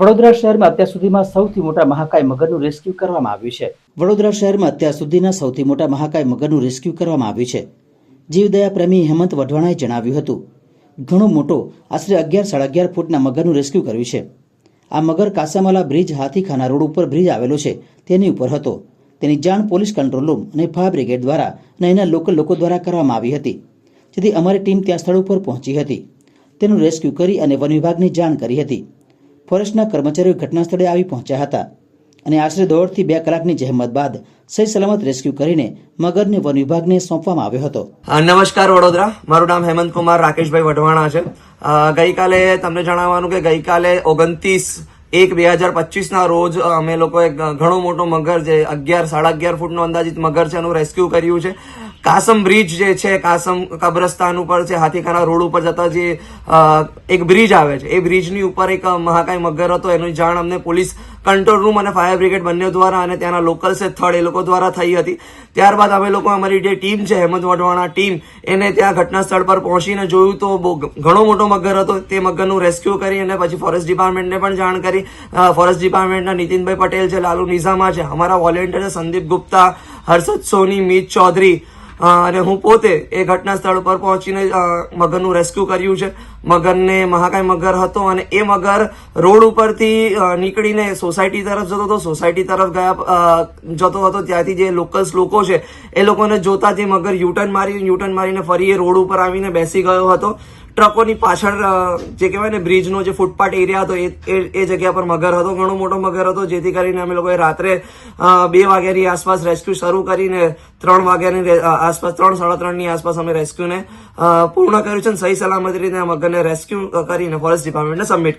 વડોદરા શહેરમાં અત્યાર સુધીમાં સૌથી મોટા મહાકાય મગરનું રેસ્ક્યુ કરવામાં આવ્યું છે. વડોદરા શહેરમાં અત્યાર સુધીના સૌથી મોટા મહાકાય મગરનું રેસ્ક્યુ કરવામાં આવ્યું છે. જીવદયા પ્રેમી હેમંત વઢવાણાએ જણાવ્યું હતું, ઘણો મોટો આશરે અગિયાર સાડા અગિયાર ફૂટના મગરનું રેસ્ક્યુ કર્યું છે. આ મગર કાસામાલા બ્રિજ હાથીખાના રોડ ઉપર બ્રિજ આવેલો છે, તેની ઉપર હતો. તેની જાણ પોલીસ કંટ્રોલ રૂમ અને ફાયર બ્રિગેડ દ્વારા અને એના લોકલ લોકો દ્વારા કરવામાં આવી હતી. જેથી અમારી ટીમ ત્યાં સ્થળ ઉપર પહોંચી હતી. તેનું રેસ્ક્યુ કરી અને વન વિભાગની જાણ કરી હતી. ફોરેસ્ટના કર્મચારીઓ ઘટના સ્થળે આવી પહોંચ્યા હતા અને આશરે દોઢથી બે કલાકની જહેમત બાદ સહી સલામત રેસ્ક્યુ કરીને મગરને વન વિભાગને સોંપવામાં આવ્યો હતો. નમસ્કાર વડોદરા. મારું નામ હેમંત કુમાર, રાકેશભાઈ વઢવાણા છે. ગઈકાલે તમને જણાવવાનું કે ગઈકાલે ઓગણત્રીસ એક બે હજાર પચીસના રોજ અમે લોકોએ ઘણો મોટો મગર જે અગિયાર, સાડા અગિયાર ફૂટનો અંદાજિત મગર છે, એનું રેસ્ક્યુ કર્યું છે. કાસમ બ્રિજ જે છે, કાસમ કબ્રસ્તાન ઉપર છે હાથીખાના રોડ ઉપર જતા જે એક બ્રિજ આવે છે. એ બ્રિજની ઉપર એક મહાકાય મગર હતો. એની જાણ અમને પોલીસ કંટ્રોલ રૂમ અને ફાયર બ્રિગેડ બંને દ્વારા અને ત્યાંના લોકલ સે થર્ડ એ લોકો દ્વારા થઈ હતી. ત્યારબાદ અમે લોકો, અમારી જે ટીમ છે, હેમંત વઢવાણા ટીમ, એને ત્યાં ઘટના સ્થળ પર પહોંચીને જોયું તો ઘણો મોટો મગર હતો. તે મગરનું રેસ્ક્યુ કરી અને પછી ફોરેસ્ટ ડિપાર્ટમેન્ટને પણ જાણ કરી. ફોરેસ્ટ ડિપાર્ટમેન્ટના નીતિનભાઈ પટેલ છે, લાલુ નિઝામા છે, અમારા વોલેન્ટિયર સંદીપ ગુપ્તા, હર્ષદ સોની, મીત ચૌધરી અને હું પોતે એ ઘટના સ્થળ ઉપર પહોંચીને મગરનું રેસ્ક્યુ કર્યું છે. મગરને મહાકાય મગર હતો અને એ મગર રોડ ઉપરથી નીકળીને સોસાયટી તરફ જતો હતો. સોસાયટી તરફ ગયા જતો હતો. ત્યાંથી જે લોકલ્સ લોકો છે, એ લોકોને જોતા જે મગર યુટર્ન મારી યુટર્ન મારીને ફરી એ રોડ ઉપર આવીને બેસી ગયો હતો. ટ્રકોની પાછળ જે કહેવાય ને બ્રિજનો જે ફૂટપાથ એરિયા હતો, એ, એ- જગ્યા પર મગર હતો, ઘણો મોટો મગર હતો, જેથી કરીને અમે લોકોએ રાત્રે બે વાગ્યાની આસપાસ રેસ્ક્યુ શરૂ કરીને ત્રણ વાગ્યાની આસપાસ, ત્રણ, સાડા ત્રણની આસપાસ અમે રેસ્ક્યુને પૂર્ણ કર્યું છે અને સહી સલામત રીતે આ મગરને રેસ્ક્યુ કરીને ફોરેસ્ટ ડિપાર્ટમેન્ટને સબમિટ